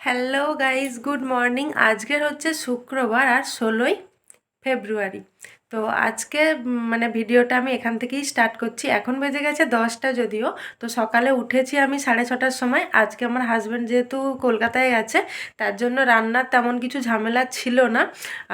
Hello guys good morning আজকের হচ্ছে শুক্রবার আর ষোলোই ফেব্রুয়ারি। তো আজকে মানে ভিডিওটা আমি এখান থেকেই স্টার্ট করছি। এখন বেজে গেছে দশটা যদিও, তো সকালে উঠেছি আমি সাড়ে ছটার সময়। আজকে আমার হাজব্যান্ড যেহেতু কলকাতায় গেছে তার জন্য রান্নার তেমন কিছু ঝামেলা ছিল না।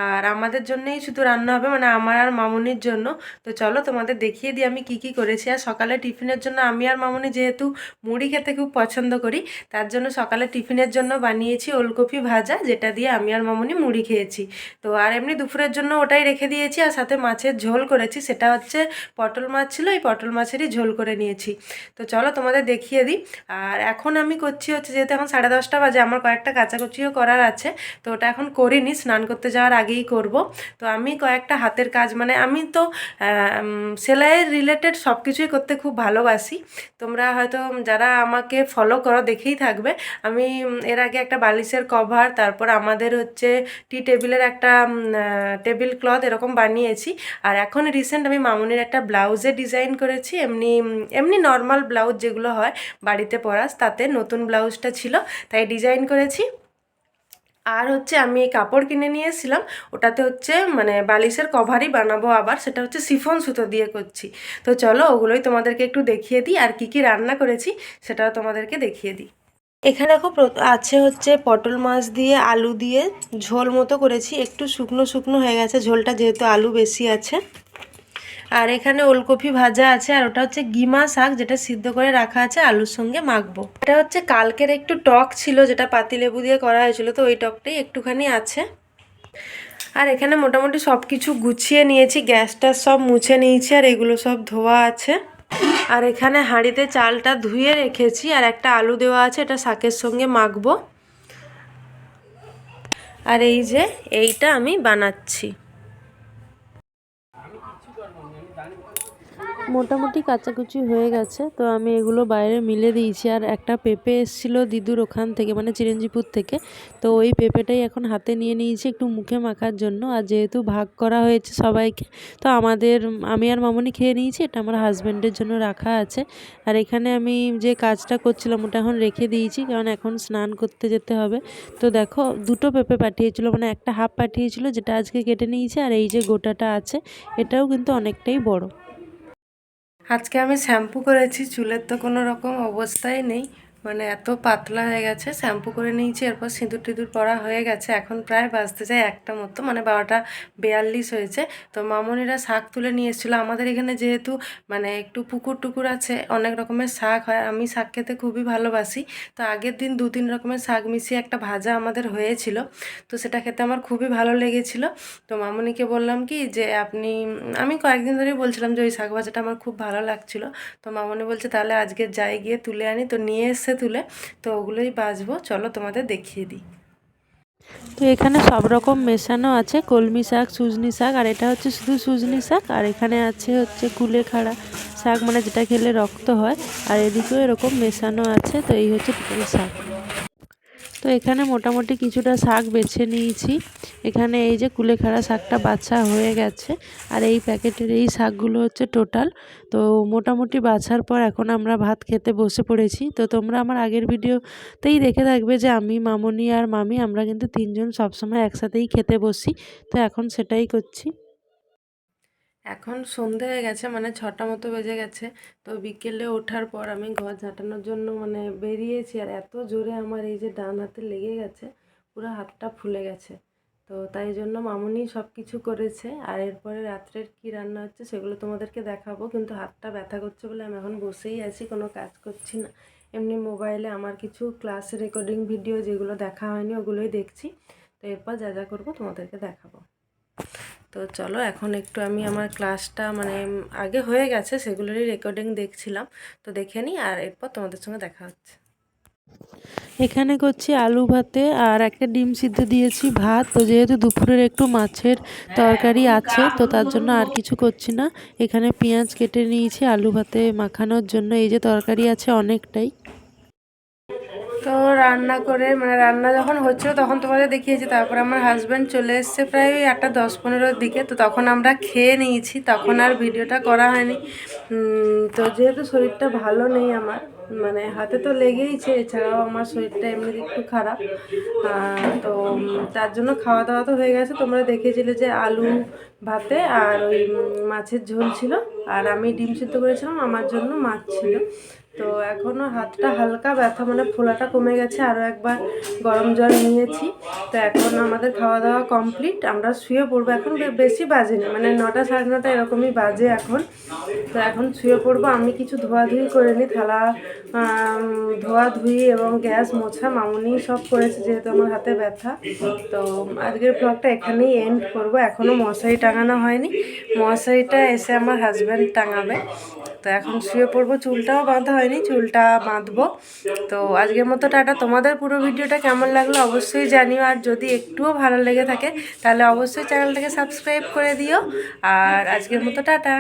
আর আমাদের জন্যই শুধু রান্না হবে মানে আমার আর মামুনির জন্য। তো চলো তোমাদের দেখিয়ে দিই আমি কি কি করেছি। আর সকালে টিফিনের জন্য আমি আর মামুনি যেহেতু মুড়ি খেতে খুব পছন্দ করি, তার জন্য সকালে টিফিনের জন্য বানিয়েছি ওলকপি ভাজা, যেটা দিয়ে আমি আর মামুনি মুড়ি খেয়েছি। তো আর এমনি দুপুরের জন্য ওটাই রেখে দিয়েছি, আর সাথে মাছের ঝোল করেছি, সেটা হচ্ছে পটল মাছ ছিল, এই পটল মাছেরই ঝোল করে নিয়েছি। তো চলো তোমাদের দেখিয়ে দিই। আর এখন আমি করছি হচ্ছে, যেহেতু এখন সাড়ে দশটা বাজে, আমার কয়েকটা কাচাকুচিও করার আছে, তো ওটা এখন করিনি, স্নান করতে যাওয়ার আগেই করব। তো আমি কয়েকটা হাতের কাজ মানে আমি তো সেলাইয়ের রিলেটেড সব কিছুই করতে খুব ভালোবাসি। তোমরা হয়তো যারা আমাকে ফলো করো, দেখেই থাকবে। আমি, এর আগে একটা বালিশের কভার তারপর আমাদের হচ্ছে টি টেবিলের একটা টেবিল ক্লথ এরকম বানিয়েছি আর এখন রিসেন্ট আমি মামুনির একটা ব্লাউজে ডিজাইন করেছি। এমনি এমনি নর্মাল ব্লাউজ যেগুলো হয় বাড়িতে পরাস, তাতে নতুন ব্লাউজটা ছিল, তাই ডিজাইন করেছি। আর হচ্ছে আমি এই কাপড় কিনে নিয়ে এসেছিলাম ওটাতে হচ্ছে মানে বালিশের কভারই বানাবো আবার, সেটা হচ্ছে সিফন সুতো দিয়ে করছি। তো চলো ওগুলোই তোমাদেরকে একটু দেখিয়ে দিই, আর কি কি রান্না করেছি, সেটাও তোমাদেরকে দেখিয়ে দিই। এখানে দেখো আছে হচ্ছে পটল মাছ দিয়ে, আলু দিয়ে ঝোল মতো করেছি। একটু শুকনো শুকনো হয়ে গেছে, ঝোলটা যেহেতু আলু বেশি আছে। আর এখানে ওলকপি ভাজা আছে, আর ওটা হচ্ছে গিমা শাক যেটা সিদ্ধ করে রাখা আছে, আলুর সঙ্গে মাখবো। এটা হচ্ছে কালকের একটু টক ছিল, যেটা পাতিলেবু দিয়ে করা হয়েছিল, তো ওই টকটাই একটুখানি আছে। আর এখানে মোটামুটি সব কিছু গুছিয়ে নিয়েছি, গ্যাসটা সব মুছে নিয়েছি, আর এগুলো সব ধোয়া আছে। আর এখানে হাঁড়িতে চালটা ধুয়ে রেখেছি আর একটা আলু দেওয়া আছে, এটা শাকের সঙ্গে মাখবো। আর এই যে এইটা আমি বানাচ্ছি। মোটামুটি কাচাকুচি হয়ে গেছে, তো আমি এগুলো বাইরে মিলে দিয়েছি। আর একটা পেঁপে এসেছিল দিদুর ওখান থেকে মানে চিরঞ্জিপুর থেকে। তো ওই পেঁপেটাই এখন হাতে নিয়ে নিয়েছি একটু মুখে মাখার জন্য। আর যেহেতু ভাগ করা হয়েছে সবাইকে, তো আমাদের, আমি আর মামনি খেয়ে নিয়েছি, এটা আমার হাজব্যান্ডের জন্য রাখা আছে। আর এখানে আমি যে কাজটা করছিলাম, ওটা এখন রেখে দিয়েছি, কারণ এখন স্নান করতে যেতে হবে। তো দেখো, দুটো পেঁপে পাঠিয়েছিল মানে একটা হাফ পাঠিয়েছিল, যেটা আজকে কেটে নিয়েছে, আর এই যে গোটাটা আছে, এটাও কিন্তু অনেকটাই বড়। আজকে আমি শ্যাম্পু করেছি চুলের তো কোনো রকম অবস্থাই নেই। মানে এত পাতলা হয়ে গেছে, শ্যাম্পু করে নিয়েছি, এরপর সিঁদুর টিঁদুর পরা হয়ে গেছে। এখন প্রায় বাজতে যায় একটা মতো মানে বারোটা বিয়াল্লিশ হয়েছে। তো মামনিরা শাক তুলে নিয়ে এসেছিল। আমাদের এখানে যেহেতু মানে একটু পুকুর টুকুর আছে, অনেক রকমের শাক হয় আমি শাক খেতে খুবই ভালোবাসি। তো আগের দিন দু তিন রকমের শাক মিশিয়ে একটা ভাজা আমাদের হয়েছিল। তো সেটা খেতে আমার খুবই ভালো লেগেছিল। তো মামনিকে বললাম কি যে, আপনি, আমি কয়েকদিন ধরেই বলছিলাম যে, ওই শাক ভাজাটা আমার খুব ভালো লাগছিল। তো মামনি বলছে, তাহলে আজকে যাই গিয়ে তুলে আনি। তো নিয়ে এসে তুলে, তো ওগুলোই বাজবো। চলো তোমাদের দেখিয়ে দিই। তো এখানে সব রকম মেশানো আছে, কলমি শাক, সুজনি শাক, আর এটা হচ্ছে শুধু সুজনি শাক, আর এখানে আছে হচ্ছে কুলেখাড়া শাক মানে যেটা খেলে রক্ত হয়, আর এদিকেও এরকম মেশানো আছে, তো এই হচ্ছে শাক। তো এখানে মোটামুটি কিছুটা শাক বেছে নিয়েছি। এখানে এই যে কুলেখাড়া শাকটা বাছা হয়ে গেছে আর এই প্যাকেটের এই শাকগুলো হচ্ছে টোটাল। তো মোটামুটি বাছার পর এখন আমরা ভাত খেতে বসে পড়েছি। তো তোমরা আমার আগের ভিডিওতেই দেখে থাকবে যে আমি, মামনি আর মামি আমরা কিন্তু তিনজন সবসময় একসাথেই খেতে বসি। তো এখন সেটাই করছি। এখন সন্ধে হয়ে গেছে মানে ছটা মতো বেজে গেছে। তো বিকেলে ওঠার পর আমি ঘর ঝাঁটানোর জন্য মানে বেরিয়েছি আর এত জোরে আমার এই যে ডান হাতে লেগে গেছে, পুরো হাতটা ফুলে গেছে। তো তাই জন্য মামুনি সব কিছু করেছে আর এরপরে রাত্রের কী রান্না হচ্ছে সেগুলো তোমাদেরকে দেখাবো, কিন্তু হাতটা ব্যথা করছে বলে আমি এখন বসেই আছি, কোনো কাজ করছি না। এমনি মোবাইলে আমার কিছু ক্লাস রেকর্ডিং ভিডিও যেগুলো দেখা হয়নি ওগুলোই দেখছি। তো এরপর যা যা করব তোমাদেরকে দেখাবো। তো চলো, এখন একটু আমি আমার ক্লাসটা মানে আগে হয়ে গেছে, সেগুলোরই রেকর্ডিং দেখছিলাম। তো দেখে নিই আর এরপর তোমাদের সঙ্গে দেখা হচ্ছে। এখানে করছি আলু ভাতে আর একটা ডিম সিদ্ধ দিয়েছি ভাত। তো যেহেতু দুপুরের একটু মাছের তরকারি আছে, তো তার জন্য আর কিছু করছি না। এখানে পেঁয়াজ কেটে নিয়েছি আলু ভাতে মাখানোর জন্য। এই যে তরকারি আছে অনেকটাই। তো রান্না করে মানে রান্না যখন হচ্ছিল তখন তোমাদের দেখিয়েছি, তারপর আমার হাজব্যান্ড চলে এসছে প্রায় ওই আটটা দশ পনেরোর দিকে, তো তখন আমরা খেয়ে নিয়েছি, তখন আর ভিডিওটা করা হয়নি। তো যেহেতু শরীরটা ভালো নেই আমার মানে হাতে তো লেগেইছে, এছাড়াও আমার শরীরটা এমনিতে একটু খারাপ। তো তার জন্য খাওয়া দাওয়া তো হয়ে গেছে, তোমরা দেখেছিলে যে আলু ভাতে আর ওই মাছের ঝোল ছিল, আর আমি ডিম সিদ্ধ করেছিলাম, আমার জন্য মাছ ছিল। তো এখনও হাতটা হালকা ব্যথা মানে ফোলাটা কমে গেছে আরও একবার গরম জল নিয়েছি। তো এখন আমাদের খাওয়া দাওয়া কমপ্লিট, আমরা শুয়ে পড়ব। এখন বেশি বাজেনি মানে নটা সাড়ে নটা এরকমই বাজে এখন। তো এখন শুয়ে পড়ব, আমি কিছু ধোয়াধুয়ি করে নিই, থালা ধোয়াধুয়ি এবং গ্যাস মোছা, মামুনি সব করেছে যেহেতু আমার হাতে ব্যথা। তো আজকের ব্লগটা এখানেই এন্ড করব। এখনও মশারি টাঙানো হয়নি। মশারিটা এসে আমার হাজব্যান্ড টাঙাবে। তো এখন শুয়ে পড়ব, চুলটাও বাঁধা হয়নি, চুলটা বাঁধবো। তো আজকের মতো টাটা। তোমাদের পুরো ভিডিওটা কেমন লাগল অবশ্যই জানিও। আর যদি একটুও ভালো লেগে থাকে, তাহলে অবশ্যই চ্যানেলটাকে সাবস্ক্রাইব করে দিও। আর আজকের মতো টাটা।